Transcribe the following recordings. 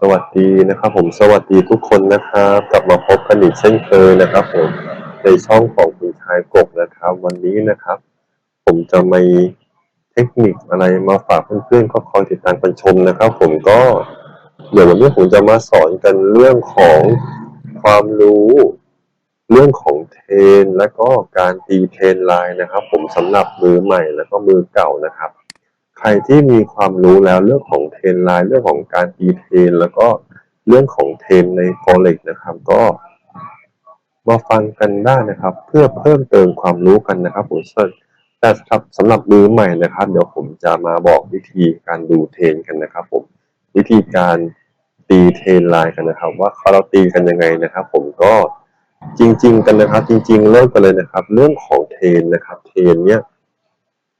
สวัสดีนะครับผมสวัสดีทุกคนนะครับ กลับมาพบกันอีกเช่นเคยนะครับผมในช่องของคุณชายกบนะครับ วันนี้นะครับ ผมจะมีเทคนิคอะไรมาฝากเพื่อนๆก็คอยติดตามกันชมนะครับ ผมก็เดี๋ยววันนี้ผมจะมาสอนกันเรื่องของความรู้ เรื่องของเทน และก็การตีเทนไลน์นะครับ ผมสำหรับมือใหม่แล้วก็มือเก่านะครับ ใครที่มีความรู้แล้วเรื่องของ รนไลน์เรื่องของการตีเทรนแล้วก็เรื่องของเทรนใน forex นะครับ ก็มาฟังกันได้นะครับ เพื่อเพิ่มเติมความรู้กันนะครับผมแต่สำหรับสำหรับมือใหม่นะครับ เดี๋ยวผมจะมาบอกวิธีการดูเทรนกันนะครับ ผมวิธีการตีเทรนไลน์กันนะครับ ว่าเขาเราตีกันยังไงนะครับ ผมก็จริง ๆ กันนะครับ จริง ๆ เริ่มกันเลยนะครับ เรื่องของเทรนนะครับ เทรนเนี่ย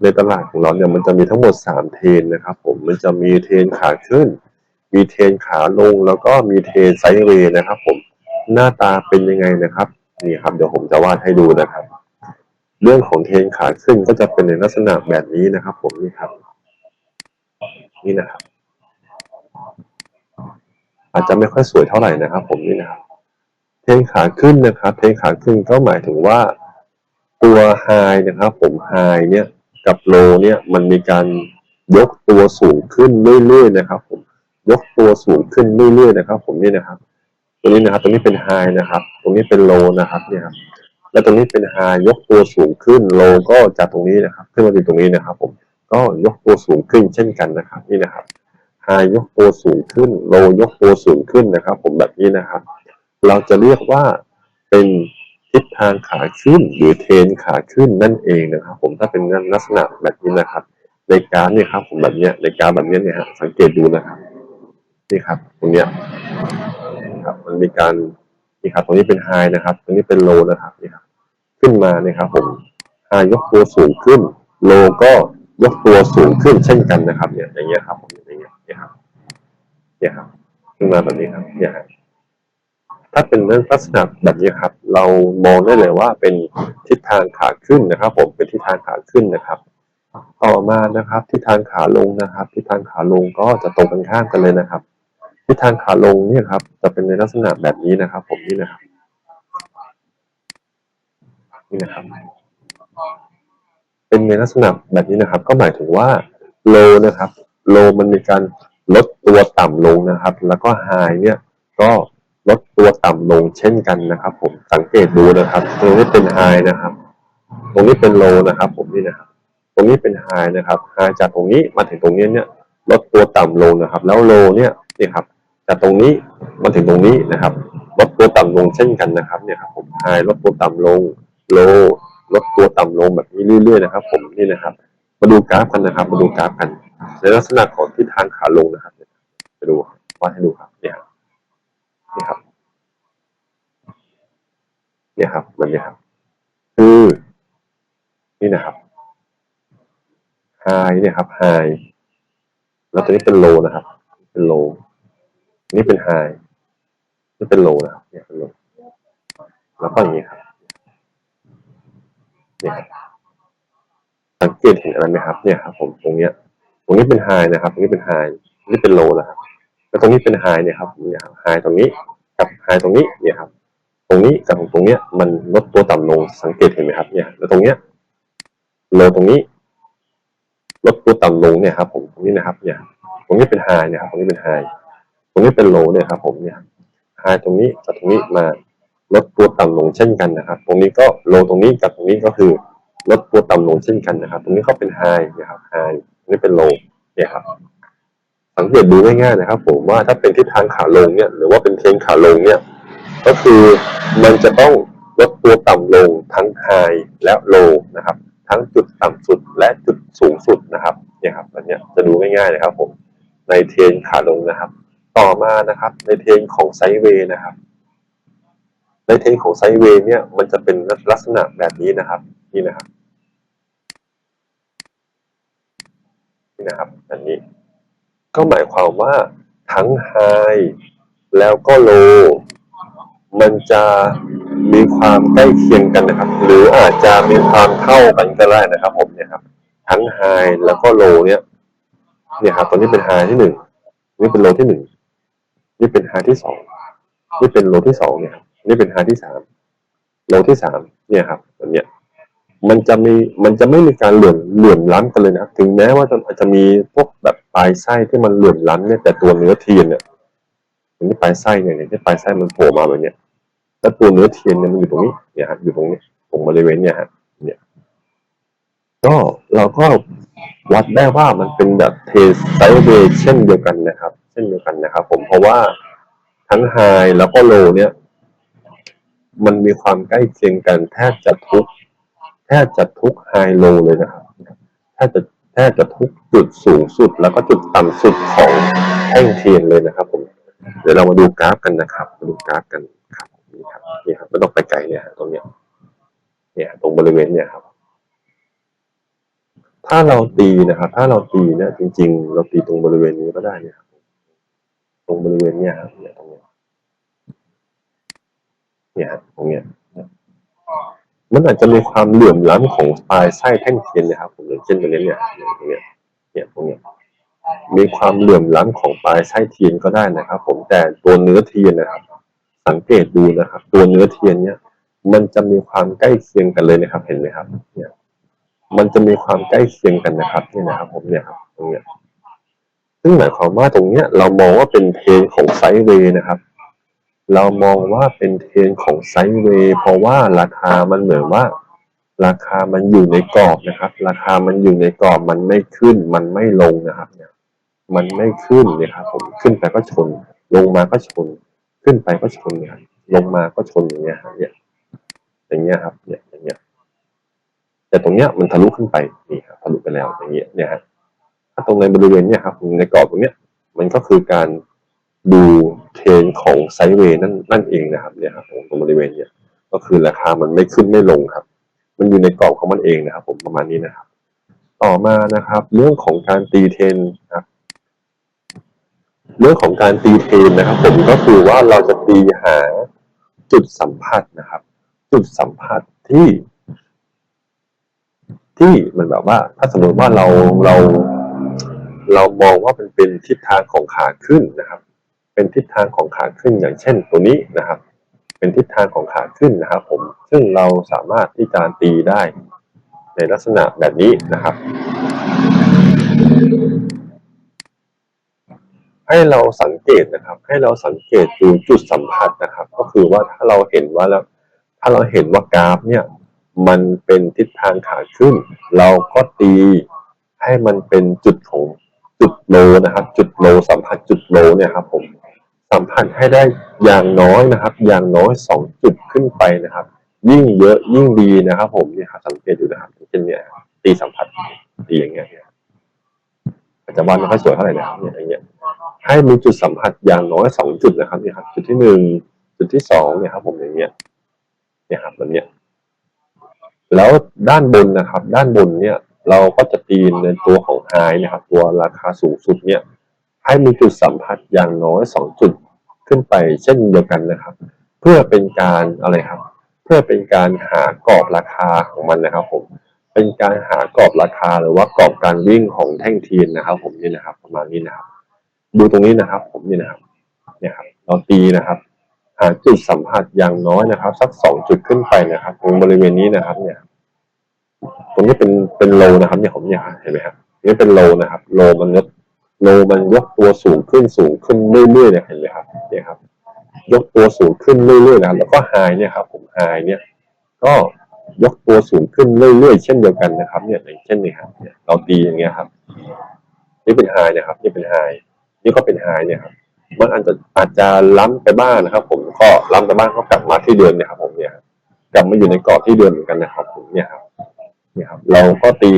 ในตลาดของเราเนี่ยมันจะมีทั้งหมด 3 เทรนนะครับ ผมมันจะมีเทรนขาขึ้น มีเทรนขาลงแล้วก็มีเทรนไซด์เวย์นะครับ ผมหน้าตาเป็นยังไงนะครับนี่ครับเดี๋ยวผมจะวาดให้ดูนะครับ เรื่องของเทรนขาขึ้นก็จะเป็นในลักษณะแบบนี้นะครับ ผมนี่ครับ นี่นะครับ อาจจะไม่ค่อยสวยเท่าไหร่นะครับ ผมนี่นะครับเทรนขาขึ้นนะครับ เทรนขาขึ้นก็หมายถึงว่าตัวไฮนะครับ ผมไฮเนี่ย กับโลเนี่ยมันมีการยกตัวสูงขึ้นเรื่อยๆนะครับ ผมยกตัวสูงขึ้นเรื่อยๆนะครับ ผมนี่นะครับตรงนี้นะครับตรงนี้เป็นไฮนะครับ ตรงนี้เป็นโลนะครับเนี่ยครับแล้วตรงนี้เป็นไฮยกตัวสูงขึ้นโลก็จากตรงนี้นะครับ ขึ้นมาถึงตรงนี้นะครับ ผมก็ยกตัวสูงขึ้นเช่นกันนะครับ นี่นะครับไฮยกตัวสูงขึ้นโลยกตัวสูงขึ้นนะครับ ผมแบบนี้นะครับ เราจะเรียกว่าเป็น ทิศทางขาขึ้นหรือเทรนขาขึ้นนั่นเองนะครับ ผมถ้าเป็นลักษณะแบบนี้นะครับ ในการเนี่ยครับผมแบบเนี้ยในการแบบเนี้ยเนี่ยฮะสังเกตดูนะครับนี่ครับ ตรงเนี้ยครับ มันมีการนี่ครับตรงนี้เป็นไฮนะครับ ตรงนี้เป็นโลนะครับนี่ครับขึ้นมาเนี่ยครับ ผมไฮยกตัวสูงขึ้น โลก็ยกตัวสูงขึ้นเช่นกันนะครับ เนี่ยอย่างเงี้ยครับผมอย่างเงี้ยเนี่ยครับเนี่ยครับขึ้นมาแบบนี้ครับเนี่ยครับ ถ้าเป็นเรื่องลักษณะแบบนี้ครับ เรามองได้เลยว่าเป็นทิศทางขาขึ้นนะครับ ผมเป็นทิศทางขาขึ้นนะครับ ต่อมานะครับทิศทางขาลงนะครับทิศทางขาลงก็จะตรงกันข้ามกันเลยนะครับทิศทางขาลงเนี่ยครับ จะเป็นในลักษณะแบบนี้นะครับ ผมนี่นะครับนี่นะครับ เป็นในลักษณะแบบนี้นะครับ ก็หมายถึงว่าโลนะครับโลมันมีการลดตัวต่ำลงนะครับ แล้วก็ไฮเนี่ยก็ ลดตัวต่ำลงเช่นกันนะครับผมสังเกตดูนะครับตรงนี้เป็นไฮนะครับ ตรงนี้เป็นโลนะครับ ผมนี่นะครับ ตรงนี้เป็นไฮนะครับไฮจากตรงนี้มาถึงตรงนี้เนี่ยลดตัวต่ำลงนะครับ แล้วโลเนี่ยนี่ครับจากตรงนี้มาถึงตรงนี้นะครับลดตัวต่ำลงเช่นกันนะครับเนี่ยครับผมไฮลดตัวต่ำลงโลลดตัวต่ำลงแบบนี้เรื่อยๆนะครับ ผมนี่นะครับ มาดูกราฟกันนะครับ มาดูกราฟกัน ในลักษณะของทิศทางขาลงนะครับไปดูวาดให้ดูครับ นี่ครับนี่ครับ เนี่ยครับแบบนี้ครับ คือ นี่นะครับไฮเนี่ยครับไฮแล้วตัวนี้เป็นโลนะครับ เป็นโลนี่เป็นไฮนี่เป็นโลนะครับ เนี่ยเป็นโลแล้วก็อย่างนี้ครับเนี่ยครับสังเกตเห็นอะไรไหมครับ เนี่ยครับ ผมตรงเนี้ย ตรงนี้เป็นไฮนะครับ ตรงนี้เป็นไฮนี่เป็นโลนะครับ แล้วตรงนี้เป็นไฮเนี่ยครับเนี่ยไฮตรงนี้กับไฮตรงนี้เนี่ยครับ ตรงนี้กับตรงเนี้ยมันลดตัวต่ำลงสังเกตเห็นไหมครับเนี่ยแล้วตรงเนี้ยโลตรงนี้ ลดตัวต่ำลงเนี่ยครับ ผมตรงนี้นะครับ เนี่ย ตรงนี้เป็นไฮเนี่ยครับตรงนี้เป็นไฮตรงนี้เป็นโลเนี่ยครับ ผมเนี่ยไฮตรงนี้กับตรงนี้มาลดตัวต่ำลงเช่นกันนะครับ ตรงนี้ก็โลตรงนี้กับตรงนี้ก็คือลดตัวต่ำลงเช่นกันนะครับ ตรงนี้เขาเป็นไฮนะครับไฮตรงนี้เป็นโลเนี่ยครับ สังเกตดูง่ายๆนะครับ ผมว่าถ้าเป็นทิศทางขาลงเนี่ย หรือว่าเป็นเทรนขาลงเนี่ย ก็คือมันจะต้องลดตัวต่ำลงทั้งไฮและโลนะครับ ทั้งจุดต่ำสุดและจุดสูงสุดนะครับเนี่ยครับอันเนี้ยจะดูง่ายๆนะครับผมในเทรนขาลงนะครับ ต่อมานะครับในเทรนของไซเวย์นะครับ ในเทรนของไซเวย์เนี่ยมันจะเป็นลักษณะแบบนี้นะครับ นี่นะครับนี่นะครับ อันนี้ ก็หมายความว่าทั้งไฮแล้วก็โลมันจะมีความใกล้เคียงกันนะครับ หรืออาจจะมีความเท่ากันก็ได้นะครับผมเนี่ยครับ ทั้งไฮแล้วก็โลเนี่ยเนี่ยครับตอนนี้เป็นไฮที่หนึ่งนี่เป็นโลที่หนึ่งนี่เป็นไฮที่สองนี่เป็นโลที่สองเนี่ยครับนี่เป็นไฮที่สามโลที่สามเนี่ยครับแบบเนี้ยมันจะมีมันจะไม่มีการเหลื่อมเหลื่อมล้ำกันเลยนะถึงแม้ว่าจะอาจจะมีพวกแบบ ปลายไส้ที่มันเหลื่อมล้ำเนี่ยแต่ตัวเนื้อเทียนเนี่ยอย่างที่ปลายไส้เนี่ยที่ปลายไส้มันโผล่มาแบบเนี้ยแล้วตัวเนื้อเทียนเนี่ยมันอยู่ตรงนี้เนี่ยฮะอยู่ตรงนี้ตรงบริเวณเนี่ยฮะเนี่ยก็เราก็วัดได้ว่ามันเป็นแบบเทสไซเวย์เช่นเดียวกันนะครับ เช่นเดียวกันนะครับ ผมเพราะว่าทั้งไฮแล้วก็โลเนี่ย มันมีความใกล้เคียงกันแทบจะทุกแทบจะทุกไฮโลเลยนะครับแทบจะ แทบจะทุกจุดสูงสุดแล้วก็จุดต่ำสุดของแท่งเทียนเลยนะครับ ผม เดี๋ยวเรามาดูกราฟกันนะครับ มาดูกราฟกันครับนี่ครับนี่ครับไม่ต้องไปไกลเนี่ยตรงเนี้ยเนี่ย ตรงบริเวณเนี่ยครับ ถ้าเราตีนะครับ ถ้าเราตีเนี่ยจริง ๆ เราตีตรงบริเวณนี้ก็ได้เนี่ยตรงบริเวณเนี่ยครับเนี่ยตรงเนี้ยเนี่ยตรงเนี้ย มันอาจจะมีความเหลื่อมล้ำของปลายไส้แท่งเทียนนะครับผมอย่างเช่นตรงนี้เนี่ยตรงเนี้ยเนี่ยตรงเนี้ยมีความเหลื่อมล้ำของปลายไส้เทียนก็ได้นะครับ ผมแต่ตัวเนื้อเทียนนะครับ สังเกตดูนะครับ ตัวเนื้อเทียนเนี่ย มันจะมีความใกล้เคียงกันเลยนะครับ เห็นไหมครับ เนี่ย มันจะมีความใกล้เคียงกันนะครับนี่นะครับ ผมเนี่ยครับตรงเนี้ยซึ่งหมายความว่าตรงเนี้ยเรามองว่าเป็นเทรนของไซด์เวย์นะครับ เรามองว่าเป็นเทรนของไซด์เวย์เพราะว่าราคามันเหมือนว่า ราคามันอยู่ในกรอบนะครับ ราคามันอยู่ในกรอบมันไม่ขึ้น มันไม่ลงนะครับ เนี่ย มันไม่ขึ้นเนี่ยครับผมขึ้นไปก็ชน ลงมาก็ชน ขึ้นไปก็ชนเนี่ยลงมาก็ชนอย่างเงี้ยครับเนี่ยอย่างเงี้ยครับ เนี่ยอย่างเงี้ย แต่ตรงเนี้ยมันทะลุขึ้นไปนี่ครับทะลุไปแล้วอย่างเงี้ยเนี่ยฮะถ้าตรงในบริเวณเนี้ยครับในกรอบตรงเนี้ย มันก็คือการ ดูเทรนของไซด์เวย์นั่นนั่นเองนะครับเนี่ยครับตรงบริเวณเนี้ยก็คือราคามันไม่ขึ้นไม่ลงครับ มันอยู่ในกรอบของมันเองนะครับ ผมประมาณนี้นะครับ ต่อมานะครับ เรื่องของการตีเทรนครับเรื่องของการตีเทรนนะครับ ผมก็คือว่าเราจะตีหาจุดสัมผัสนะครับ จุดสัมผัสที่ ที่มันแบบว่า ถ้าสมมติว่าเราเรา เรามองว่ามันเป็นทิศทางของขาขึ้นนะครับ เป็นทิศทางของขาขึ้นอย่างเช่นตัวนี้นะครับ เป็นทิศทางของขาขึ้นนะครับ ผมซึ่งเราสามารถที่จะตีได้ ในลักษณะแบบนี้นะครับ ให้เราสังเกตนะครับ ให้เราสังเกตดูจุดสัมผัสนะครับ ก็คือว่าถ้าเราเห็นว่าแล้วถ้าเราเห็นว่ากราฟเนี่ยมันเป็นทิศทางขาขึ้น เราก็ตีให้มันเป็นจุดของจุดโลนะครับ จุดโลสัมผัสจุดโลเนี่ยครับผม สัมผัสให้ได้อย่างน้อยนะครับ อย่างน้อยสองจุดขึ้นไปนะครับ ยิ่งเยอะยิ่งดีนะครับ ผมเนี่ยครับสังเกตดูนะครับเช่นเนี่ยตีสัมผัสตีอย่างเงี้ยเนี่ยอาจจะวาดไม่ค่อยสวยเท่าไหร่นะครับเนี่ยอย่างเงี้ย ให้มีจุดสัมผัสอย่างน้อยสองจุดนะครับเนี่ยครับจุดที่หนึ่งจุดที่สองเนี่ยครับผมอย่างเงี้ยเนี่ยครับแบบเนี้ยแล้วด้านบนนะครับ ด้านบนเนี่ย เราก็จะตีในตัวของไฮนะครับ ตัวราคาสูงสุดเนี่ย ให้มีจุดสัมผัสอย่างน้อยสองจุด ขึ้นไปเช่นเดียวกันนะครับ เพื่อเป็นการอะไรครับ เพื่อเป็นการหากรอบราคาของมันนะครับ ผม เป็นการหากรอบราคาหรือว่ากรอบการวิ่งของแท่งเทียนนะครับ ผมนี่นะครับ ประมาณนี้นะครับ ดูตรงนี้นะครับ ผมนี่นะครับ เนี่ยครับเราตีนะครับ หาจุดสัมผัสอย่างน้อยนะครับ สักสองจุดขึ้นไปนะครับ ตรงบริเวณนี้นะครับ เนี่ย ตรงนี้เป็นเป็นโลนะครับ เนี่ยผมเนี่ยเห็นไหมครับนี่เป็นโลนะครับ โลมันยก โลมันยกตัวสูงขึ้นสูงขึ้นเรื่อยๆเนี่ยเห็นไหมครับเนี่ยครับ ยกตัวสูงขึ้นเรื่อยๆนะครับแล้วก็ไฮเนี่ยครับ ผมไฮเนี่ย ก็ยกตัวสูงขึ้นเรื่อยๆเช่นเดียวกันนะครับ เนี่ยอย่างเช่นนี่ครับเนี่ยเราตีอย่างเงี้ยครับ นี่เป็นไฮนะครับ นี่เป็นไฮนี่ก็เป็นไฮเนี่ยครับมันอาจจะอาจจะล้ำไปบ้างนะครับ ผมก็ล้ำไปบ้างก็กลับมาที่เดิมเนี่ยครับ ผมเนี่ยครับกลับมาอยู่ในกรอบที่เดิมเหมือนกันนะครับผมเนี่ยครับเนี่ยครับ เราก็ตี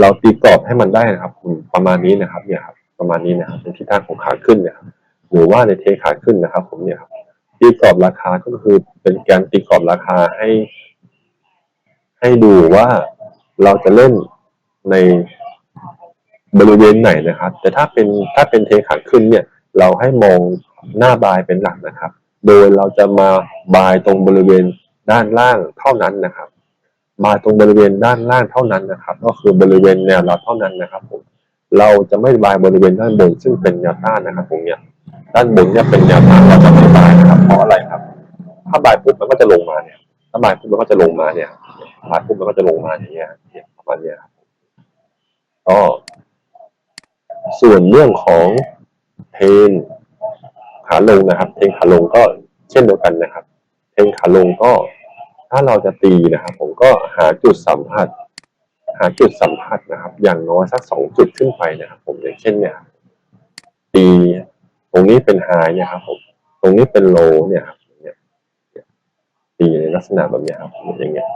เราตีกรอบให้มันได้นะครับอืมประมาณนี้นะครับ เนี่ยครับ ประมาณนี้นะครับเป็นทิศทางของขาขึ้นเนี่ยครับหรือว่าในเทขาขึ้นนะครับ ผมเนี่ยครับตีกรอบราคาก็คือเป็นการตีกรอบราคาให้ ให้ดูว่าเราจะเล่นในบริเวณไหนนะครับ แต่ถ้าเป็นถ้าเป็นเทขาขึ้นเนี่ย เราให้มองหน้าบายเป็นหลักนะครับ โดยเราจะมาบายตรงบริเวณด้านล่างเท่านั้นนะครับ บายตรงบริเวณด้านล่างเท่านั้นนะครับ ก็คือบริเวณแนวรับเท่านั้นนะครับผม เราจะไม่บายบริเวณด้านบน ซึ่งเป็นแนวต้านนะครับผมเนี่ยด้านบนเนี่ยเป็นแนวทางเราจะไม่บายนะครับ เพราะอะไรครับ ถ้าบายปุ๊บมันก็จะลงมาเนี่ย ถ้าบายปุ๊บมันก็จะลงมาเนี่ยบายปุ๊บมันก็จะลงมาอย่างเงี้ยประมาณเนี้ยก็ส่วนเรื่องของเทนขาลงนะครับ เทนขาลงก็เช่นเดียวกันนะครับ เทนขาลงก็ถ้าเราจะตีนะครับ ผมก็หาจุดสัมผัส หาจุดสัมผัสนะครับ อย่างน้อยสักสองจุดขึ้นไปนะครับ ผมอย่างเช่นเนี่ยครับตีตรงนี้เป็นไฮเนี่ยครับผมตรงนี้เป็นโลเนี่ยครับเนี่ยตีในลักษณะแบบนี้ครับอย่างเงี้ย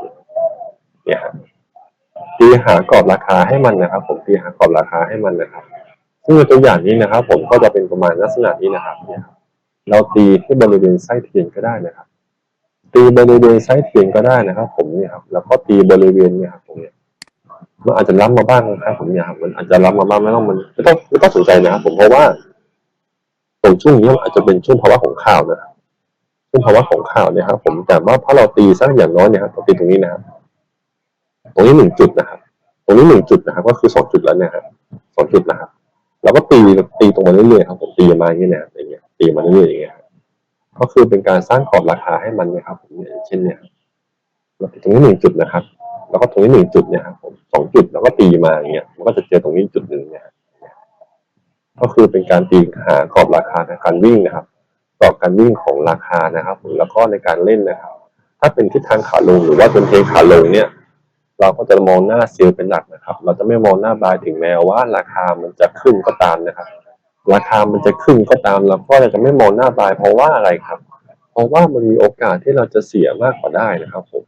เนี่ยครับตีหากรอบราคาให้มันนะครับ ผมตีหากรอบราคาให้มันนะครับซึ่งในตัวอย่างนี้นะครับ ผมก็จะเป็นประมาณลักษณะนี้นะครับเนี่ยครับเราตีที่บริเวณไส้เทียนก็ได้นะครับ ตีบริเวณไส้เทียนก็ได้นะครับ ผมเนี่ยครับแล้วก็ตีบริเวณเนี่ยครับตรงเนี้ย มันอาจจะล้ำมาบ้างนะครับผมเนี่ยครับมันอาจจะล้ำมาบ้างไม่ต้องมันไม่ต้องไม่ต้องสนใจนะครับผมเพราะว่าตรงช่วงนี้มันอาจจะเป็นช่วงภาวะของข่าวนะช่วงภาวะของข่าวเนี่ยครับผมแต่ว่าถ้าเราตีสักอย่างน้อยเนี่ยครับเราตีตรงนี้นะครับตรงนี้หนึ่งจุดนะครับ ตรงนี้หนึ่งจุดนะครับ ก็คือสองจุดแล้วเนะครับสองจุดนะครับเราก็ตีตีตรงมาเรื่อยๆครับผมตีมาอย่างเงี้ยนะครับอย่างเงี้ยตีมาเรื่อยๆอย่างเงี้ยก็คือเป็นการสร้างกรอบราคาให้มันนะครับผมเช่นเนี่ยเราตีตรงนี้หนึ่งจุดนะครับ แล้วก็ตรงนี้หนึ่งจุดเนี่ยครับผมสองจุดแล้วก็ตีมาอย่างเงี้ยมันก็จะเจอตรงนี้จุดหนึ่งเนี่ยก็คือเป็นการตีหากรอบราคาในการวิ่งนะครับกรอบการวิ่งของราคานะครับผมแล้วก็ในการเล่นนะครับ ถ้าเป็นทิศทางขาลงหรือว่าเป็นเทขาลงเนี่ย เราก็จะมองหน้าเซลล์เป็นหลักนะครับ เราจะไม่มองหน้าบายถึงแม้ว่า ราคามันจะขึ้นก็ตามนะครับ ราคามันจะขึ้นก็ตามเราก็จะไม่มองหน้าบายเพราะว่าอะไรครับ เพราะว่ามันมีโอกาสที่เราจะเสียมากกว่าได้นะครับผม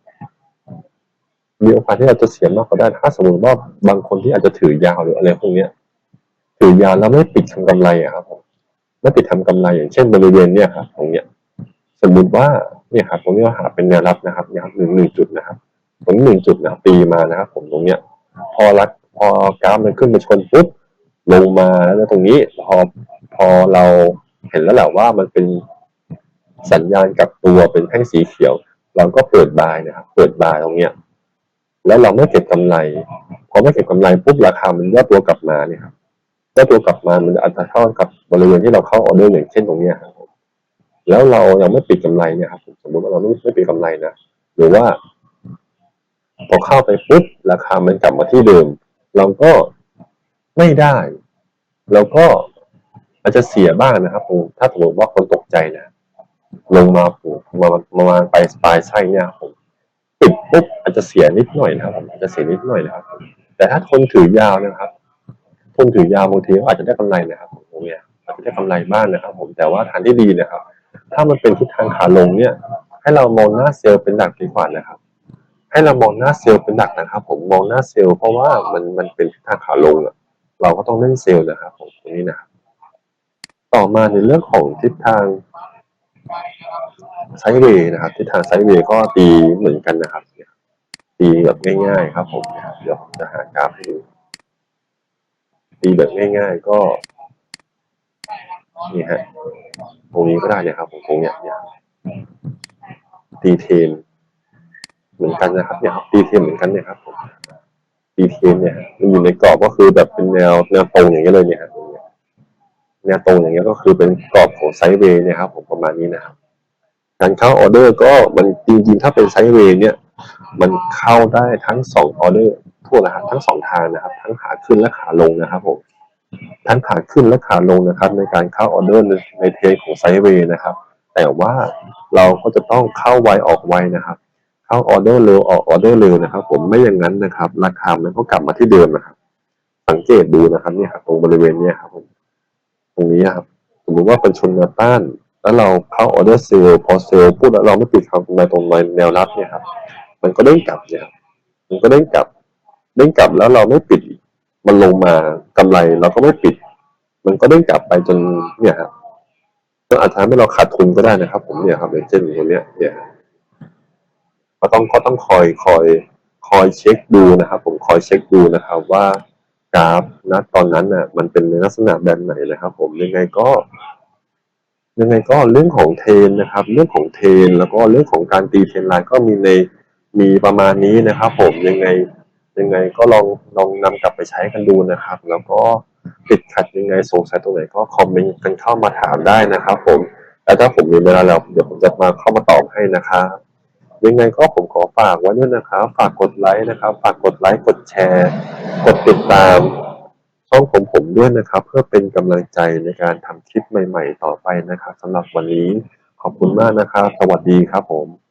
มีโอกาสที่เราจะเสียมากกว่าได้ถ้าสมมติว่าบางคนที่อาจจะถือยาวหรืออะไรพวกเนี้ยถือยาวแล้วไม่ปิดทำกำไรอะครับผมไม่ปิดทำกำไรอย่างเช่นบริเวณเนี้ยครับตรงเนี้ยสมมติว่าเนี่ยครับตรงนี้เราหาเป็นแนวรับนะครับยครับหนึ่งหนึ่งจุดนะครับตรงนี้หนึ่งจุดนะครับตีมานะครับผมตรงเนี้ย พอรักพอกราฟมันขึ้นมาชนปุ๊บลงมาแล้วตรงนี้พอพอเราเห็นแล้วแหละว่ามันเป็นสัญญาณกับตัวเป็นแท่งสีเขียว เราก็เปิดบายนะครับ เปิดบายตรงเนี้ย แล้วเราไม่เก็บกำไรพอไม่เก็บกำไรปุ๊บราคามันย่อตัวกลับมาเนี่ยครับย่อตัวกลับมามันอาจจะเท่ากับบริเวณที่เราเข้าออเดอร์อย่างเช่นตรงเนี้ยครับแล้วเรายังไม่ปิดกำไรเนี่ยครับสมมติว่าเราไม่ไม่ปิดกำไรนะหรือว่า พอเข้าไปปุ๊บราคามันกลับมาที่เดิม เราก็ไม่ได้เราก็อาจจะเสียบ้างนะครับผมถ้าสมมติว่าคนตกใจนะลงมาผมมามาไปปลายไส้เนี่ยครับผมปิดปุ๊บ จะเสียนิดหน่อยนะครับผมอาจจะเสียนิดหน่อยนะครับ แต่ถ้าคนถือยาวนะครับคนถือยาวบางทีก็อาจจะได้กำไรนะครับผมเนี้ยอาจจะได้กำไรบ้างนะครับ ผมแต่ว่าทางที่ดีนะครับ ถ้ามันเป็นทิศทางขาลงเนี่ย ให้เรามองหน้าเซลล์เป็นหลักดีกว่านะครับ ให้เรามองหน้าเซลล์เป็นหลักนะครับ ผมมองหน้าเซลล์เพราะว่ามันมันเป็นทิศทางขาลงอะเราก็ต้องเล่นเซลล์นะครับ ผมตรงนี้นะครับต่อมาในเรื่องของทิศทางไซด์เวย์นะครับทิศทางไซด์เวย์ก็ตีเหมือนกันนะครับ ตีแบบง่าย ๆ ครับผมเดี๋ยวผมจะหากราฟให้ดูตีแบบง่าย ๆ ก็นี่ฮะตรงนี้ก็ได้เนี่ยครับผมตรงเนี้ยเนี่ยตีเทนเหมือนกันนะครับเนี่ยครับตีเทนเหมือนกันเนี่ยครับผมตีเทนเนี่ยมันอยู่ในกรอบก็คือแบบเป็นแนวแนวตรงอย่างเงี้ยเลยเนี่ยครับตรงเนี้ยแนวตรงอย่างเงี้ยก็คือเป็นกรอบของไซด์เวย์เนี่ยครับผมประมาณนี้นะครับการเข้าออเดอร์ก็มันจริงๆถ้าเป็นไซด์เวย์เนี่ย มันเข้าได้ทั้งสองออเดอร์ทั่วนะครับทั้งสองทางนะครับ ทั้งขาขึ้นและขาลงนะครับผมทั้งขาขึ้นและขาลงนะครับ ในการเข้าออเดอร์ในเทนของไซเวย์นะครับ แต่ว่าเราก็จะต้องเข้าไวออกไวนะครับ เข้าออเดอร์เร็วออกออเดอร์เร็วนะครับ ผมไม่อย่างนั้นนะครับ ราคามันก็กลับมาที่เดิมนะครับ สังเกตดูนะครับเนี่ยครับตรงบริเวณเนี้ยครับผมตรงนี้ครับสมมติว่าเป็นชนแนวต้านแล้วเราเข้าออเดอร์เซลล์พอเซลล์พูดแล้วเราไม่ปิดคำกำไรตรงแนวรับเนี่ยครับ มันก็เด้งกลับเนี่ยครับมันก็เด้งกลับ เด้งกลับแล้วเราไม่ปิด มันลงมากำไรเราก็ไม่ปิด มันก็เด้งกลับไปจนเนี่ยครับก็อาจจะทำให้เราขาดทุนก็ได้นะครับ ผมเนี่ยครับอย่างเช่นตรงเนี้ยเนี่ยก็ต้องก็ต้องคอยคอย คอยเช็คดูนะครับ ผมคอยเช็คดูนะครับ ว่ากราฟนะตอนนั้นน่ะ มันเป็นในลักษณะแบบไหนนะครับ ผมยังไงก็ ยังไงก็เรื่องของเทนนะครับ เรื่องของเทน แล้วก็เรื่องของการตีเทนไลน์ก็มีใน มีประมาณนี้นะครับ ผมยังไงยังไงก็ลองลองนำกลับไปใช้กันดูนะครับ แล้วก็ติดขัดยังไงสงสัยตรงไหนก็คอมเมนต์กันเข้ามาถามได้นะครับ ผมแล้วถ้าผมมีเวลาแล้วเดี๋ยวผมจะมาเข้ามาตอบให้นะครับยังไงก็ผมขอฝากไว้ด้วยนะครับ ฝากกดไลค์นะครับ ฝากกดไลค์กดแชร์ กดติดตามช่องผมผมด้วยนะครับ เพื่อเป็นกำลังใจในการทำคลิปใหม่ ๆ ต่อไปนะครับสำหรับวันนี้ขอบคุณมากนะครับ สวัสดีครับผม